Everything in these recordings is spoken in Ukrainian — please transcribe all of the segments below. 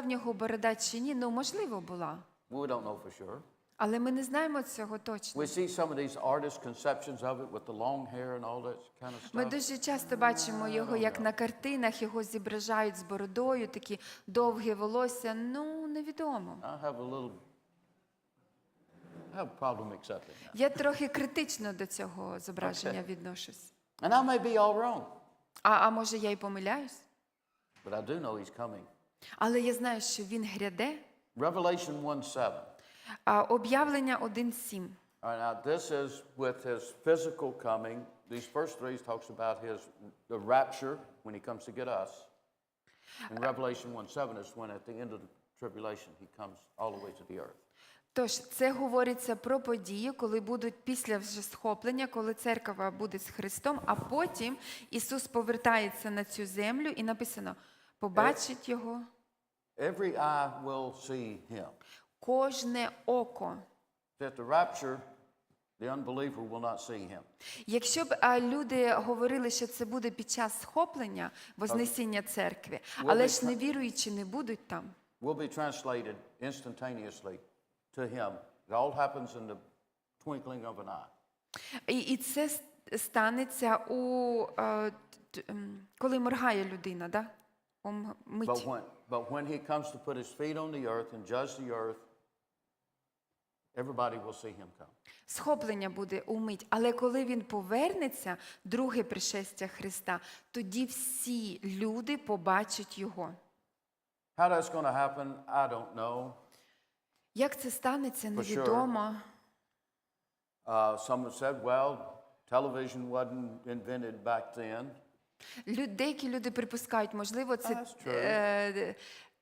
в нього борода чи ні, ну можливо була. We don't know for sure. Але ми не знаємо цього точно. We see some of these artist conceptions of it with the long hair and all that kind of Ми дуже часто бачимо його, як на картинах його зображають з бородою, такі довгі волосся. Ну, невідомо. I have a little, I have a problem accepting that. Я трохи критично до цього зображення відношусь. And I may be all wrong, А, а може я й помиляюсь? but I do know he's coming. Але я знаю, що він гряде. Revelation 1:7. А об'явлення 1.7. Right, now this is with his physical coming. These first three talks about his the rapture when he comes to get us. And Revelation 1:7 is when at the end of the tribulation he comes all the way to the earth. Тож це говориться про події, коли будуть після вже схоплення, коли церква буде з Христом, а потім Ісус повертається на цю землю і написано: побачить його Every eye will see him. кожне око. The rapture, the unbeliever will not see him. Якщо б а, люди говорили, що це буде під час схоплення, вознесіння церкви, але ж невіруючі не будуть там. Will be translated instantaneously to him. It all happens in the twinkling of an eye. І, і це станеться у е, т- коли моргає людина, да? But when, but when he comes to put his feet on the earth and judge the earth, everybody will see him come. Схоплення буде умить, але коли він повернеться, друге пришестя Христа, тоді всі люди побачать його. How that's going to happen, I don't know. Як це станеться, sure. невідомо. Uh, some have said, well, television wasn't invented back then. Лю- Деякі люди припускають, можливо, це That's true. е,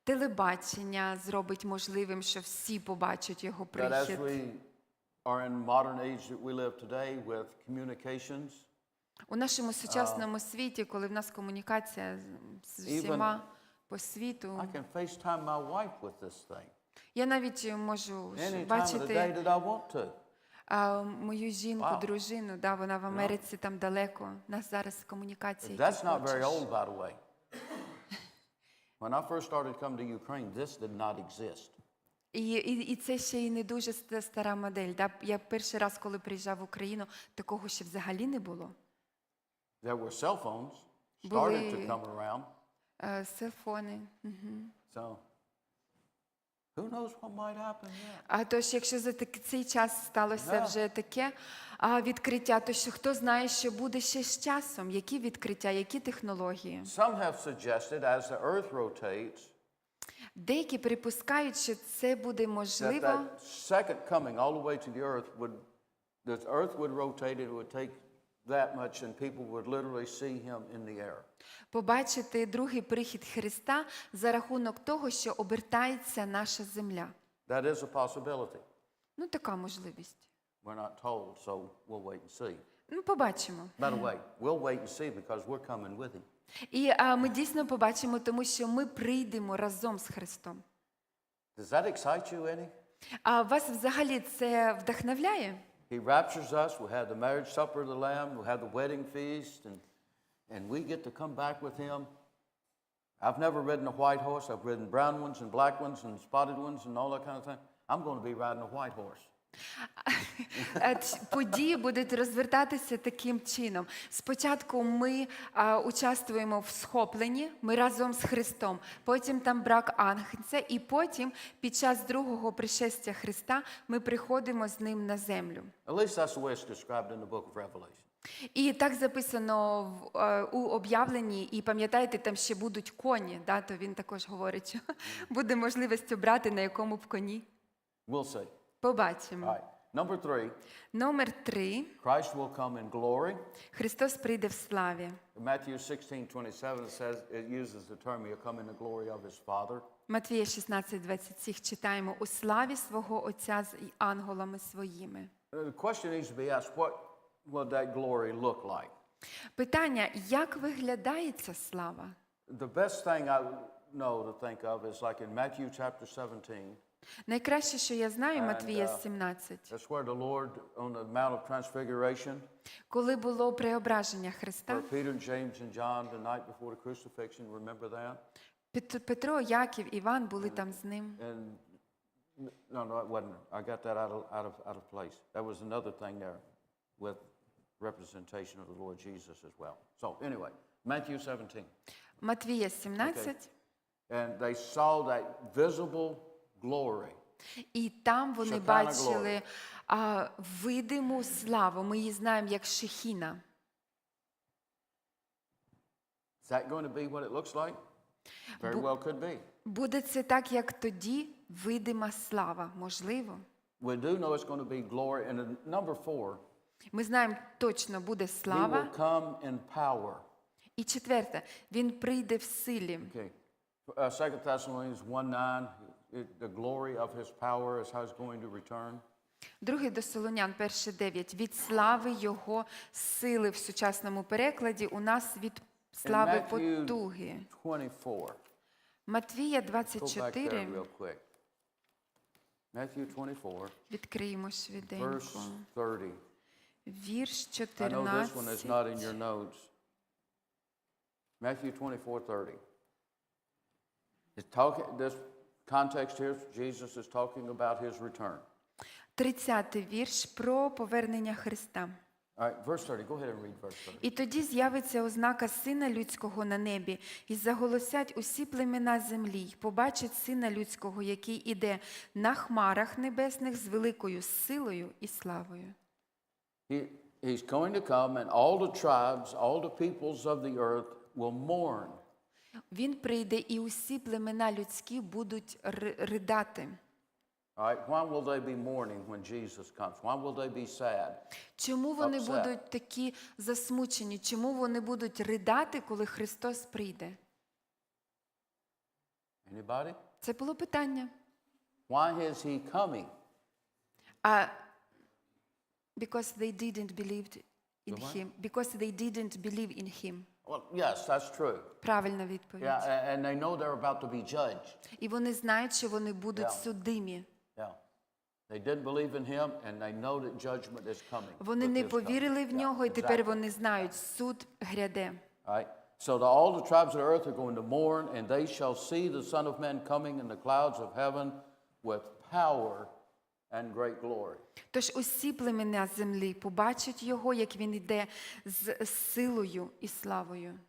телебачення зробить можливим, що всі побачать його That as прихід. we are in modern age that we live today with communications, У нашому сучасному світі, коли в нас комунікація з- з усіма по світу, I can FaceTime my wife with this thing я навіть можу ж any time of the day бачити that I want to. А, мою жінку, Wow. дружину, да, вона в Америці там далеко. У нас зараз комунікація. That's not very old, by the way. When I first started coming to Ukraine, this did not exist. І, і, і це ще й не дуже ста- стара модель. Да? Я перший раз, коли приїжджав в Україну, такого ще взагалі не було. There were cell phones started to Були- come around. Е, селфони. Мгм. So who knows what might happen yet? А тож, якщо за так, цей час сталося Да. вже таке а, відкриття, то що хто знає, що буде ще з часом? Які відкриття, які технології? Some have suggested as the earth rotates, Деякі припускають, що це буде that можливо. that second coming all the way to the earth would, the earth would rotate, it would take that much, and people would literally see him in the air. побачити другий прихід Христа за рахунок того, що обертається наша земля. That is a possibility. Ну, така можливість. We're not told, so we'll wait and see. Ну, побачимо. By the way, we'll wait and see because we're coming with him. І а, ми дійсно побачимо, тому що ми прийдемо разом з Христом. Does that excite you any? А вас взагалі це вдохновляє? He raptures us. We have the marriage supper of the Lamb. We have the wedding feast, and, and we get to come back with him. I've never ridden a white horse. I've ridden brown ones and black ones and spotted ones and all that kind of thing. I'm going to be riding a white horse. Е, Події будуть розвертатися таким чином. Спочатку ми а, участвуємо в схопленні, ми разом з Христом. Потім там брак ангельця, і потім, під час другого пришестя Христа, ми приходимо з ним на землю. At least that's the way it's described in the book of Revelation. І так записано в, е, у об'явленні, і пам'ятаєте, там ще будуть коні. Да? То він також говорить, що буде можливість обрати, на якому б коні. We'll see. Побачимо. Number three, Номер три. Christ will come in glory. Христос прийде в славі. Matthew 16, 27, says, it uses the term, he'll come in the glory of his Father. Матвія 16, 27 читаємо у славі свого Отця з ангелами своїми. Uh, The question needs to be asked, what will that glory look like? Питання: як виглядає ця слава? The best thing I know to think of is like in Matthew chapter 17. Найкраще, що я знаю, Матвія uh, 17, That's where the Lord, on the Mount of Transfiguration, коли було преображення Христа, where Peter and James and John, the night before the crucifixion, remember that? Пет- Петро, Яків, Іван були там з ним. And n- no, no, it wasn't. I got that out of, out of, out of place. That was another thing there with representation of the Lord Jesus as well. So anyway, Matthew 17. Матвія 17. And they saw that visible glory. І там вони бачили а, видиму славу. Ми її знаємо як Шехіна. Is that going to be what it looks like? Very well could be. Буде це так, як тоді видима слава, можливо. We do know it's going to be glory. And in number four, Ми знаємо точно буде he слава. will come in power. І четверте, він прийде в силі. Okay. Uh, 2 Thessalonians 1 9, it- the glory of his power is how he's going to return. Другий до Солонян, перше 9. Від слави його сили в сучасному перекладі у нас від слави Matthew потуги. 24. Матвія Go back there 24. real quick. Matthew 24, Відкриємо швиденько. verse 30. Вірш I know this one is not in your notes. Matthew 24, 30. It's talking, this context here, Jesus is talking about his return. 30 вірш про повернення Христа. All right, verse 30. Go ahead and read verse 30. І тоді з'явиться ознака Сина Людського на небі, і заголосять усі племена землі, й побачать Сина Людського, який іде на хмарах небесних з великою силою і славою. He, he's going to come, and all the tribes, all the peoples of the earth will mourn. Він прийде, і усі племена людські будуть ридати. All right, why will they be mourning when Jesus comes? Why will they be sad? Чому вони Upset. будуть такі засмучені? Чому вони будуть ридати, коли Христос прийде? Anybody? Це було питання. Why is he coming? А because they didn't believe in him. Because they didn't believe in him. Well, yes, that's true. Правильна відповідь. Yeah, a- and they know they're about to be judged. І вони знають, що вони будуть Yeah. судимі. Yeah. They didn't believe in him, and they know that judgment is coming. Вони не повірили в нього, і тепер вони знають, суд гряде. All right? So the, all the tribes of the earth are going to mourn, and they shall see the Son of Man coming in the clouds of heaven with power and great glory. Тож усі племена землі побачать його, як він йде з силою і славою.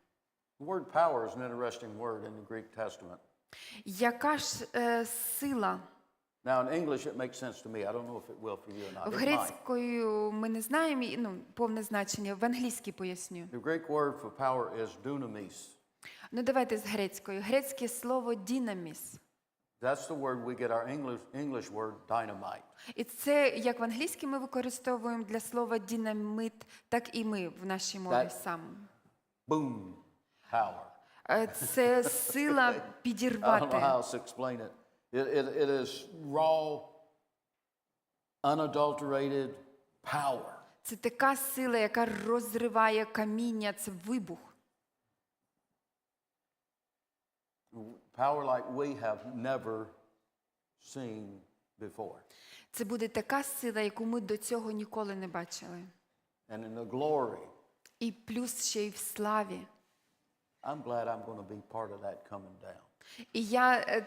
The word power is an interesting word in the Greek Testament. Яка ж е, сила? Now, in English, it makes sense to me. I don't know if it will for you or not. В грецькою ми не знаємо ну, повне значення. В англійській поясню. The Greek word for power is dunamis. Ну давайте з грецькою. Грецьке слово дінаміс. That's the word we get our English, English word dynamite. І це як в англійській ми використовуємо для слова дінамит, так і ми в нашій мові That- саме. Boom, power. Е, Це сила I don't know how else to explain it. It, it, it is raw, unadulterated power. Це така сила, яка розриває каміння, це вибух. Power like we have never seen before. Це буде така сила, яку ми до цього ніколи не бачили. And in the glory, І плюс ще й в славі. I'm glad I'm going to be part of that coming down. І я е,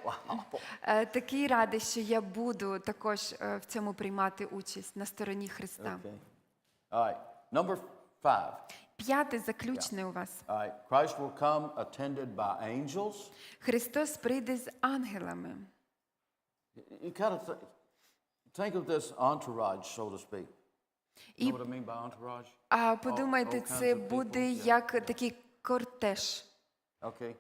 е, такий радий, що я буду також е, в цьому приймати участь на стороні Христа. Okay. All right. Number five. П'яте заключне у вас. Christ will come attended by angels. Христос прийде з ангелами. You kind of th- think of this entourage, so to speak. You know what I mean by entourage? А подумайте, це буде як такий кортеж. Okay.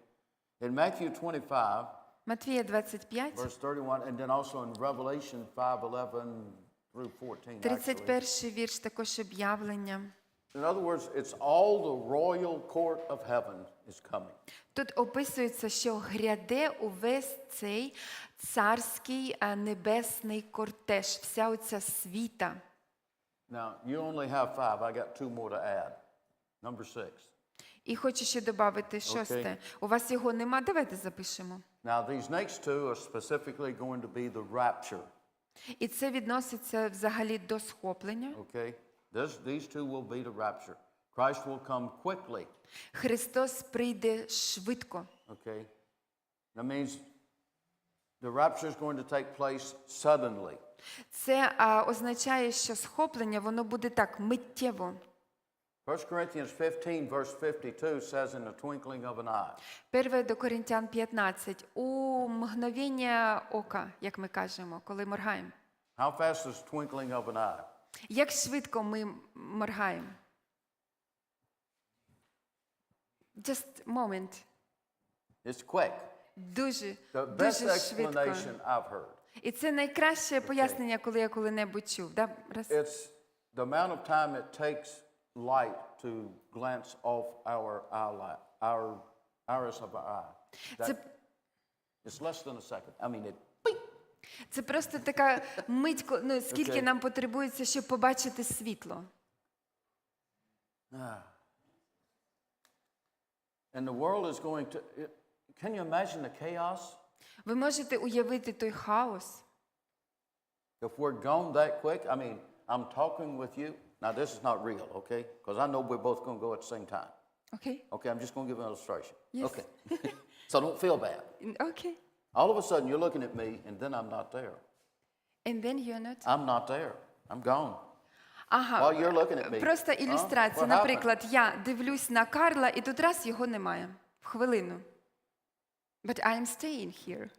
In Matthew 25, Матвія 25, verse 31, and then also in Revelation 5 11 through 14. 31 вірш, також об'явлення. In other words, it's all the royal court of heaven is coming. Тут описується, що гряде увесь цей царський а, небесний кортеж, вся оця світа. Now, you only have five. I got two more to add. Number six. І хочу ще додати шосте. У вас його нема? Давайте запишемо. Now, these next two are specifically going to be the rapture. І це відноситься взагалі до схоплення. Okay? This, these two will be the rapture. Christ will come quickly. Христос прийде швидко. Okay? That means the rapture is going to take place suddenly. Це а, означає, що схоплення воно буде так миттєво. 1 Corinthians 15, verse 52 says, in the twinkling of an eye. Перве до Коринтян 15. У мгновення ока, як ми кажемо, коли моргаємо. How fast is the twinkling of an eye? Як швидко ми моргаємо? Just moment. It's quick. Дуже, The best дуже швидко. explanation I've heard. І це найкраще пояснення, коли я коли-небудь чув. Да? Раз. It's the amount of time it takes light to glance off our eyelid, our iris of our eye. That- Це, it's less than a second. I mean, it. Це просто така мить, ну, скільки Окей. нам потребується, щоб побачити світло. And the world is going to. Can you imagine the chaos? Ви можете уявити той хаос. If we're gone that quick, I mean, I'm talking with you. Now, this is not real, okay? Because I know we're both going to go at the same time. Окей? Okay, I'm just going to give an illustration. Yes. Okay. so don't feel bad. Окей. All of a sudden, you're looking at me, and then I'm not there. And then you're not. I'm not there. I'm gone. Ага. While you're looking at me. Просто Huh? ілюстрація. What Наприклад, я дивлюсь на Карла, і тут раз його немає. В хвилину. But I'm staying here.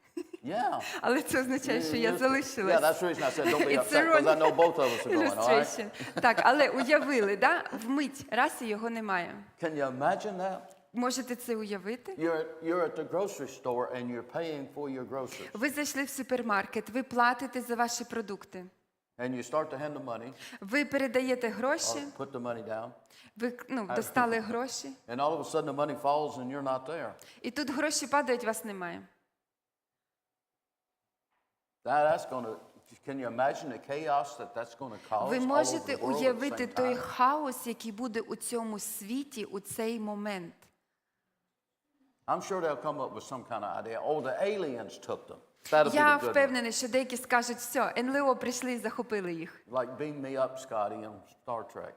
Yeah. Але це означає, що я Yeah, залишилась. that's the reason I said don't be It's upset, because I know both of us are going, all right? illustration. Так, але уявили, да? Вмить, раз і його немає. Can you imagine that? Можете це уявити? You're, you're at the grocery store and you're paying for your groceries. Ви зайшли в супермаркет, ви платите за ваші продукти. And you start to hand the money, Ви передаєте or гроші, put the money down, ви ну, достали гроші, and all of a sudden the money falls and you're not there. і тут гроші падають, вас немає. That, that's going to, can you imagine the chaos that that's going to cause? Ви all over можете the world at the уявити same той time? хаос, який буде у цьому світі у цей момент. I'm sure they'll come up with some kind of idea. Oh, the aliens took them. That'll Я be the good one. впевнений, що деякі скажуть, все, НЛО прийшли і захопили їх. Like beam me up, Scotty, on Star Trek.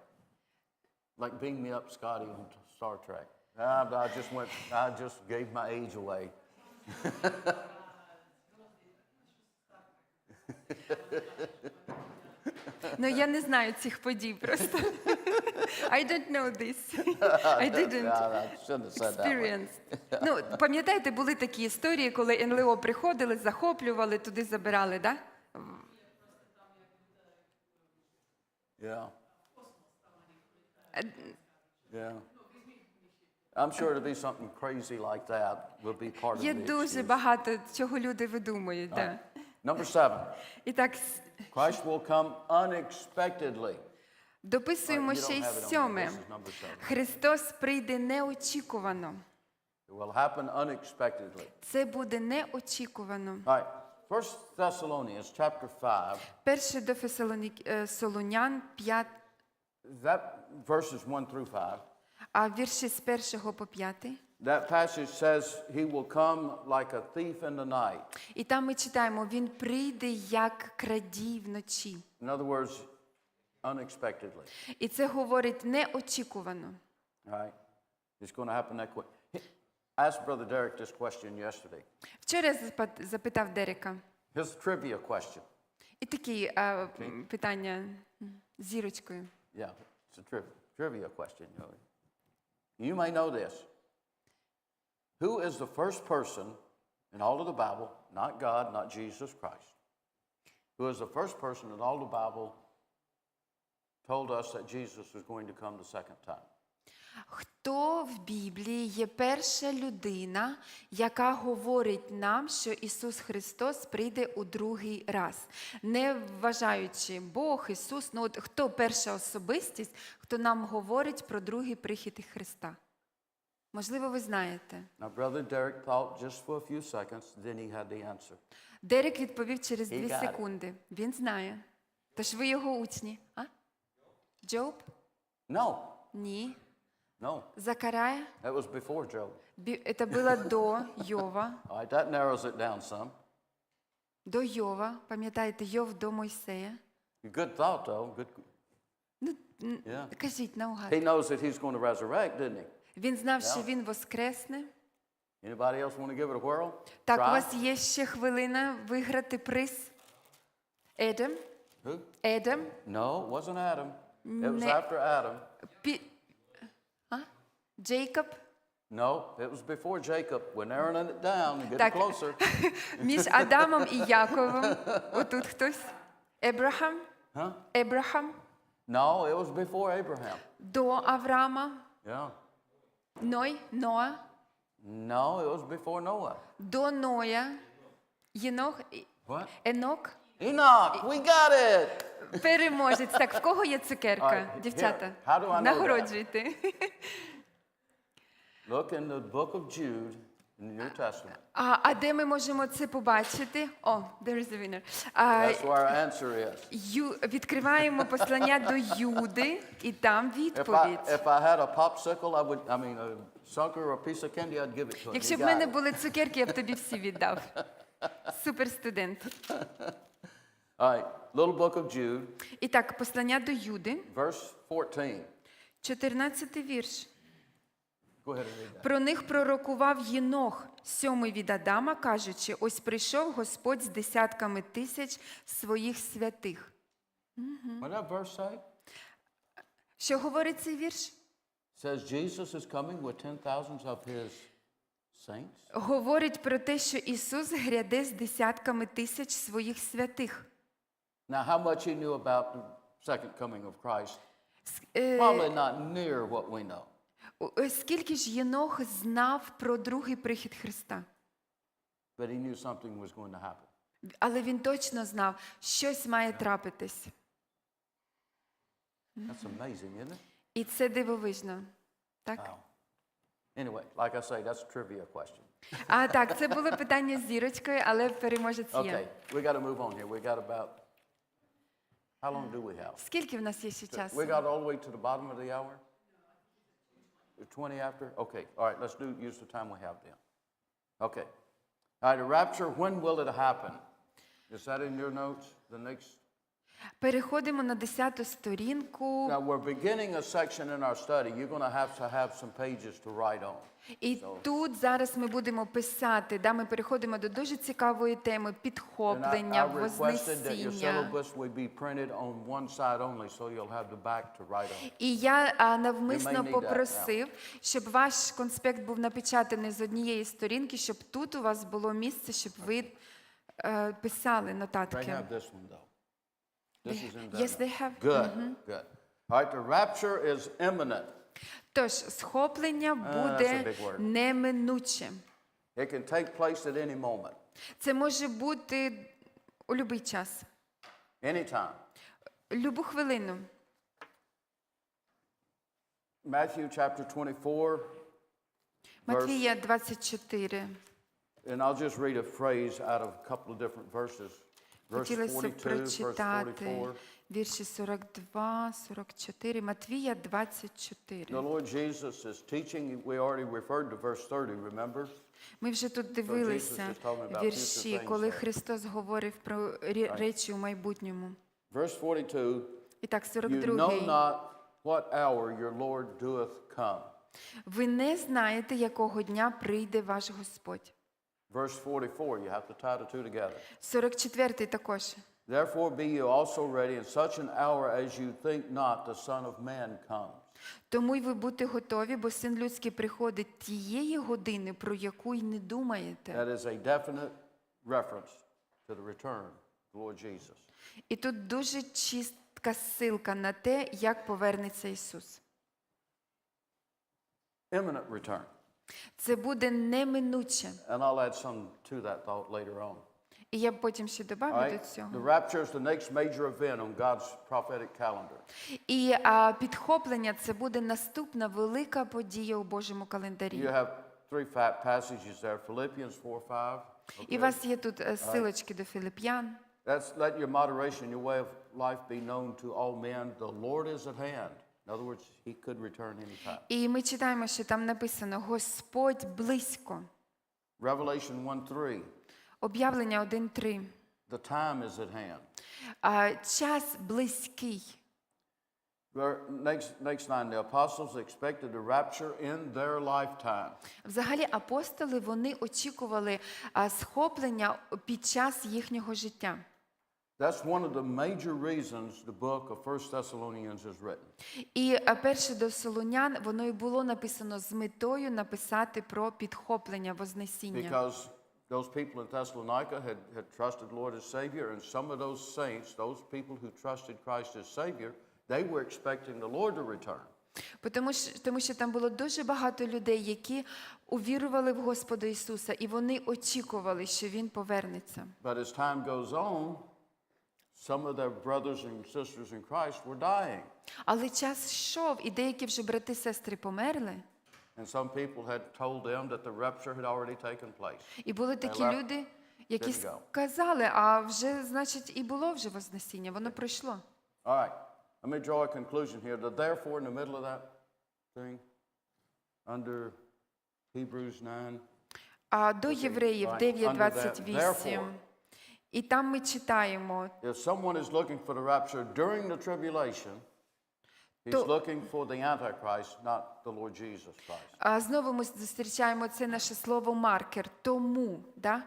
Like beam me up, Scotty, on Star Trek. I, I just went, I just gave my age away. Ну я не знаю цих подій просто. I don't know this. I didn't experience. Ну, пам'ятаєте, були такі історії, коли НЛО приходили, захоплювали, туди забирали, да? Yeah. Yeah. I'm sure it'll be something crazy like that will be part of Є дуже багато чого люди видумують. Да. Number seven, І так, Christ will come unexpectedly. дописуємо ще й сьоме. Христос прийде неочікувано. It will happen unexpectedly. Це буде неочікувано. Right. First Thessalonians chapter 5, Перше до е, Солонян 5, that verses 1 through 5. А вірші з першого по п'ятий. That passage says he will come like a thief in the night. І там ми читаємо, він прийде як крадій вночі. In other words, unexpectedly. І це говорить неочікувано. Right? It's going to happen that quick. Asked Brother Derek this question yesterday. Запит- запитав Дерека. A trivia question. І такі питання зірочкою. Yeah, it's a tri- trivia question. You, know. You may know this. Who is the first person in all of the Bible, not God, not Jesus Christ, who is the first person in all the Bible told us that Jesus was going to come the second time? Хто в Біблії є перша людина, яка говорить нам, що Ісус Христос прийде у другий раз, не вважаючи Бог, Ісус, ну от хто перша особистість, хто нам говорить про другий прихід Христа? Можливо, ви знаєте. Дерек відповів через дві секунди. Він знає. Тож ви його учні. А? Джоб? No, Ні. No, Закарая? that was before Job. Це було до Йова. All right, that narrows it down some. До Йова. Пам'ятаєте, Йов до Мойсея. Good thought, though. Good. Ну, Yeah. кажіть наугад. He knows that he's going to resurrect, didn't he? Він знав, що Yeah. він воскресне. Anybody else want to give it a whirl? Так, у вас є ще хвилина виграти приз. Едем. Who? Едем. No, it wasn't Adam. It was Ne- after Adam. Пі... Джейкоб. No, it was before Jacob. We're narrowing it down and getting closer. Між Адамом і Яковом. Отут хтось. Ебрахам. Huh? Ебрахам. No, it was before Abraham. До Авраама. Yeah. Ной. Ноа. No, it was before Noah. До Ноя. Єнох. What? Енок. Enoch, we got it. Переможець. Так, в кого є цукерка, дівчата? Нагороджуйте. Look in the book of Jude in the New Testament. А, а де ми можемо це побачити? О, there is a winner. А, That's where our answer is. ю, відкриваємо послання до Юди, і там If I, відповідь. if I had a popsicle, I would, I mean, a sucker or a piece of candy, I'd give it to him. Якщо He б в got мене it. були цукерки, я б тобі всі віддав. Супер студент. All right, little book of Jude, І так, послання до Юди, verse 14. 14 вірш. Go ahead and read that. Про них пророкував Єнох, сьомий від Адама, кажучи: ось прийшов Господь з десятками тисяч своїх святих. What that verse say? Що говорить цей вірш? says Jesus is coming with ten thousands of his saints. Говорить про те, що Ісус гряде з десятками тисяч своїх святих. Now, how much he knew about the second coming of Christ? Е, Probably not near what we know. Е, Скільки ж Єнох знав про другий прихід Христа? But he knew something was going to happen. Але він точно знав, щось має трапитись. That's amazing, isn't it? І це дивовижно. Так? Wow. Anyway, like I say, that's a trivia question. А так, це було питання з зірочкою, але переможець є. Okay, we got to move on here. We got about, how long do we have? Скільки в нас є ще часу? We got all the way to the bottom of the hour? 20 after? Okay, all right, let's do, use the time we have then. Okay. All right, the rapture, when will it happen? Is that in your notes, the next? Переходимо на 10 сторінку. Now, we're beginning a section in our study. You're going to have to have some pages to write on. І тут зараз ми будемо писати, да, ми переходимо до дуже цікавої теми підхоплення, вознесіння. І я а, навмисно попросив, щоб ваш конспект був напечатаний з однієї сторінки, щоб тут у вас було місце, щоб ви е, писали нотатки. have this one, though. This is in there. Yes, they have. Good, good. All right, the rapture is imminent. Тож схоплення that's a буде big word. неминуче. It can take place at any moment, Це може бути у будь-який час, anytime. любу хвилину. Matthew chapter 24, Матвія 24. and I'll just read a phrase out of a couple of different verses. Хотілося 42, прочитати вірші 42, 44. Матвія 24. The Lord Jesus is teaching. We already referred to verse 30, remember? Ми вже тут дивилися вірші, коли. Христос говорив про речі у майбутньому. Verse 42 І так, 42. not what hour your Lord doeth come. Ви не знаєте, якого дня прийде ваш Господь. Verse 44, you have to tie the two together. 44 також. Therefore be you also ready in such an hour as you think not the Son of Man comes. Тому й ви будьте готові, бо син людський приходить тієї години, про яку й не думаєте. That is a definite reference to the return of Lord Jesus. І тут дуже чистка ссилка на те, як повернеться Ісус. Imminent return. Це буде неминуче. And I'll add some to that thought later on. І я потім ще добавлю до The цього. rapture is the next major event on God's prophetic calendar. І а, підхоплення це буде наступна велика подія у Божому You календарі. have three fat passages there Philippians 4 5. І у вас є тут е, силочки до Філип'ян. That's let your moderation, your way of life be known to all men. The Lord is at hand. In other words, he could return anytime. І ми читаємо, що там написано Господь близько. Revelation 1 3. Об'явлення 1.3. The time is at hand. А, час близький. Next, next line, the apostles expected the rapture in their lifetime. Взагалі, апостоли вони очікували а, схоплення під час їхнього життя. That's one of the major reasons the book of 1 Thessalonians is written. І перше до Солонян воно і було написано з метою написати про підхоплення Вознесіння. Because those people in Thessalonica had, had trusted Lord as Savior, and some of those saints, those people who trusted Christ as Savior, they were expecting the Lord to return. Бо Тому що, тому що там було дуже багато людей, які увірували в Господа Ісуса, і вони очікували, що Він повернеться. But as time goes on, some of their brothers and sisters in Christ were dying. Але час йшов, і деякі вже брати сестри померли. And some people had told them that the rapture had already taken place. І були такі left, люди, які didn't go. сказали, а вже, значить, і було вже Вознесіння, воно пройшло. All right, let me draw a conclusion here. The therefore in the middle of that thing, under Hebrews 9. А до Євреїв right. 9.28. Therefore. І там ми читаємо, If someone is looking for the rapture during the tribulation, he's looking for the Antichrist, not the Lord Jesus Christ. А знову ми зустрічаємо це наше слово маркер. Тому, да?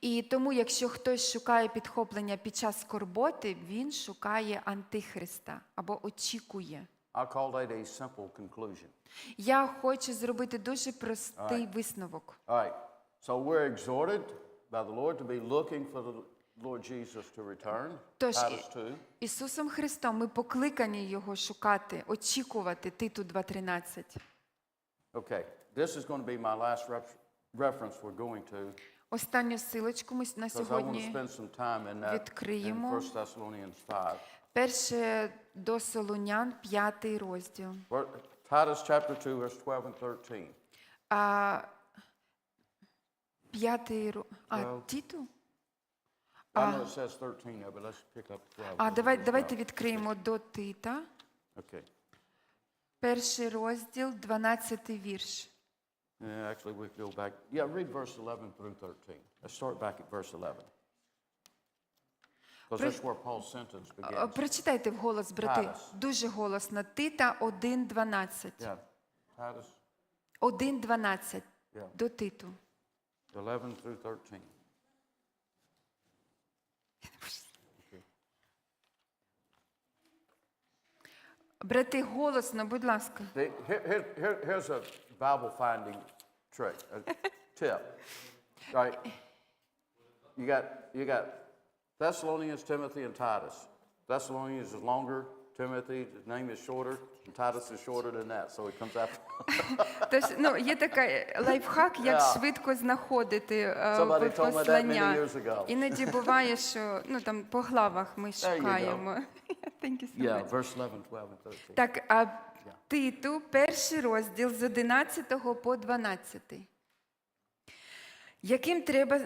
І тому, якщо хтось шукає підхоплення під час скорботи, він шукає антихриста або очікує. I call that a simple conclusion. Я хочу зробити дуже простий висновок. All right, so we're exhorted by the Lord to be looking for the Lord Jesus to return. Тож, Ісусом Христом ми покликані його шукати, очікувати. Титу 2.13. Okay, this is going to be my last ref- reference we're going to. Останню силочку ми на I want to сьогодні. spend some time in that in відкриємо. 1 Thessalonians 5. Перше до Солонян, п'ятий розділ. Titus chapter 2, verse 12 and 13. А, п'ятий а, Twelve. I know it says 13 there, but let's pick up 12. А, давай, давайте відкриємо до Тита. Okay. Перший розділ, 12 вірш. Yeah, actually, we go back. Yeah, read verse 11 through 13. Let's start back at verse 11. Because that's where Paul's sentence begins. Прочитайте вголос, брати. Дуже голосно. Тита 1.12. Yeah, Titus 1.12 Yeah. до Титу. 11 through 13. Брати, голосно, будь ласка. See, here, here, here, here's a Bible finding trick, a tip. All right. You got, you got Thessalonians, Timothy, and Titus. Thessalonians is longer, Timothy, his name is shorter, and Titus is shorter than that, so it comes after. Тож, ну, є такий лайфхак, як Yeah. швидко знаходити е, Somebody в- told me that many послання. years ago. Іноді буває, що ну, там, по главах ми There you go. шукаємо. Thank you so Yeah, much. verse 11, 12, and 13. Так, а Титу, перший розділ з 11 по 12. Яким треба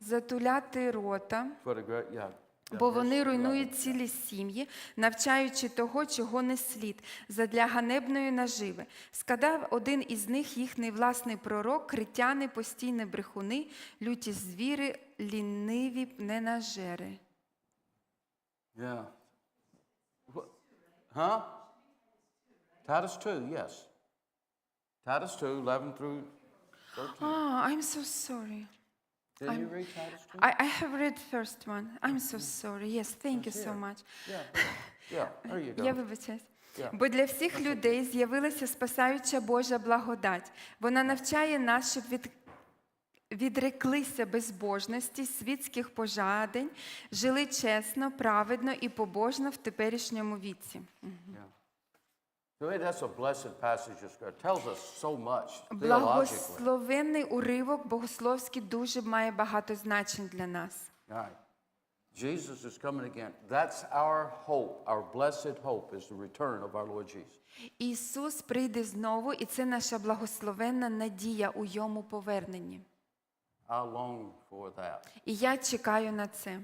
затуляти рота, great, yeah. Бо вони руйнують цілі сім'ї, навчаючи того, чого не слід, задля ганебної наживи. Скадав один із них їхній власний пророк, критяни, постійні брехуни, люті звіри, ліниві ненажери. Yeah. Huh? Titus 2, yes. Titus 2, 11 through 13. Ah, I'm so sorry. Did you read Titus 2? I, I have read first one. I'm so sorry. Yes, thank you so much. Yeah, yeah, there you go. Я вибачаюсь. Yeah. Бо для всіх людей з'явилася спасаюча Божа благодать. Вона навчає нас, щоб від... відреклися безбожності, світських пожадень, жили чесно, праведно і побожно в теперішньому віці. Yeah. Благословенний уривок богословський дуже має багато значень для нас. Jesus is coming again. That's our hope. Our blessed hope is the return of our Lord Jesus. Ісус прийде знову, і це наша благословенна надія у йому поверненні. I long for that. І я чекаю на це.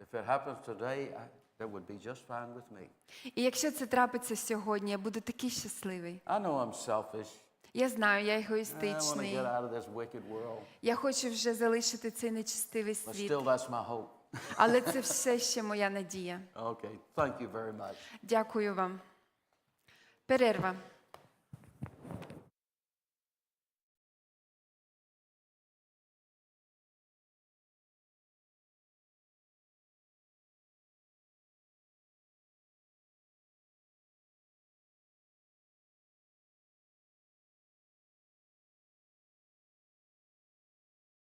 If it happens today, I, that would be just fine with me. І якщо це трапиться сьогодні, я буду такий щасливий. I know I'm selfish. Я знаю, я I егоїстичний. get out of this wicked world. Я хочу вже залишити цей нечистивий But світ. still, that's my hope. Але це все ще моя надія. Okay, thank you very much. Дякую вам. Перерва.